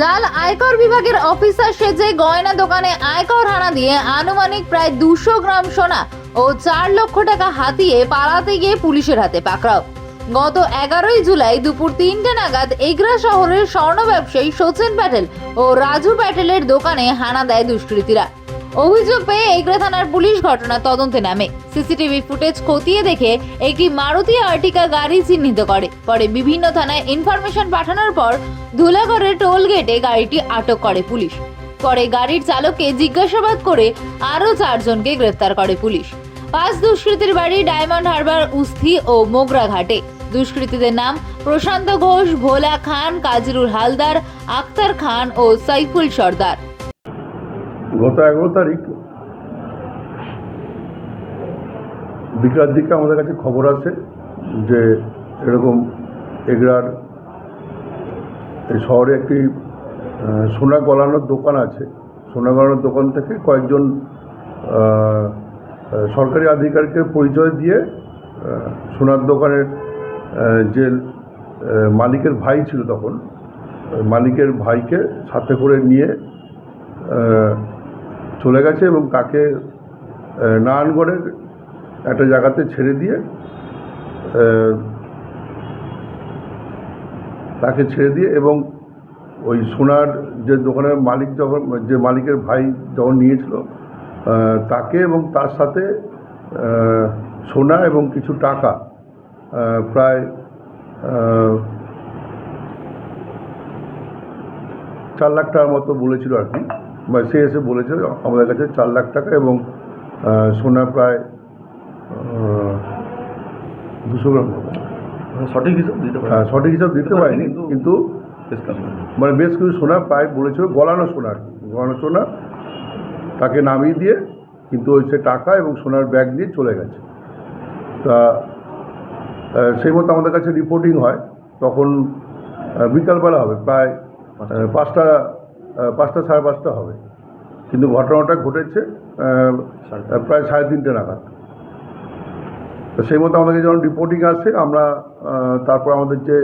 জাল আয়কর বিভাগের অফিসার সেজে গয়না দোকানে আয়কর হানা দিয়ে আনুমানিক প্রায় দুশো গ্রাম সোনা ও চার লক্ষ টাকা হাতিয়ে পালাতে গিয়ে পুলিশের হাতে পাকড়াও। গত এগারোই জুলাই দুপুর তিনটে নাগাদ এগরা শহরের স্বর্ণ ব্যবসায়ী সচিন প্যাটেল ও রাজু প্যাটেলের দোকানে হানা দেয় দুষ্কৃতীরা। অভিযোগ পেয়ে এগরা থানার পুলিশ ঘটনা তদন্তে নামে। সিসিটিভি ফুটেজ খতিয়ে দেখে একটি মারুতি আর্টিকা গাড়ি চিহ্নিত করে। পরে বিভিন্ন থানায় ইনফরমেশন পাঠানোর পর ধুলাগড়ের টোল গেটে গাড়িটি আটক করে পুলিশ। পরে গাড়ির চালককে জিজ্ঞাসাবাদ করে আরও চারজনকে গ্রেফতার করে পুলিশ। পাঁচ দুষ্কৃতীর বাড়ি ডায়মন্ড হারবার, উস্থি ও মোগরা ঘাটে। দুষ্কৃতীদের নাম প্রশান্ত ঘোষ, ভোলা খান কাজরুল হালদার, আক্তার খান ও সাইফুল সর্দার। গত এগারো তারিখ বিকালের দিকে আমাদের কাছে খবর আছে যে এরকম এগরার এই শহরে একটি সোনা গলানোর দোকান আছে। সোনা গলানোর দোকান থেকে কয়েকজন সরকারি আধিকারিকের পরিচয় দিয়ে সোনার দোকানের যে মালিকের ভাই ছিল তখন মালিকের ভাইকে সাথে করে নিয়ে চলে গেছে এবং তাকে নারায়ণগড়ের একটা জায়গাতে ছেড়ে দিয়ে তাকে ছেড়ে দিয়ে এবং ওই সোনার যে দোকানের মালিক যখন, যে মালিকের ভাই যখন নিয়েছিল তাকে এবং তার সাথে সোনা এবং কিছু টাকা প্রায় চার লাখ টাকার মতো বলেছিল আর কি। সে এসে বলেছে আমাদের কাছে চার লাখ টাকা এবং সোনা প্রায় দুশো গ্রাম। মানে সঠিক হিসাব দিতে হ্যাঁ, সঠিক হিসাব দিতে পারিনি কিন্তু- মানে বেশ কিছু সোনা প্রায় বলেছিল গলানো সোনা আর কি। গলানো সোনা তাকে নামিয়ে দিয়ে কিন্তু ওই সে টাকা এবং সোনার ব্যাগ নিয়ে চলে গেছে। তা সেই মতো আমাদের কাছে রিপোর্টিং হয় তখন বিকালবেলা হবে প্রায় পাঁচটা পাঁচটা সাড়ে পাঁচটা হবে। কিন্তু ঘটনাটা ঘটেছে প্রায় সাড়ে তিনটে নাগাদ। তো সেই মতো আমাদের যখন রিপোর্টিং আসে আমরা তারপর আমাদের যে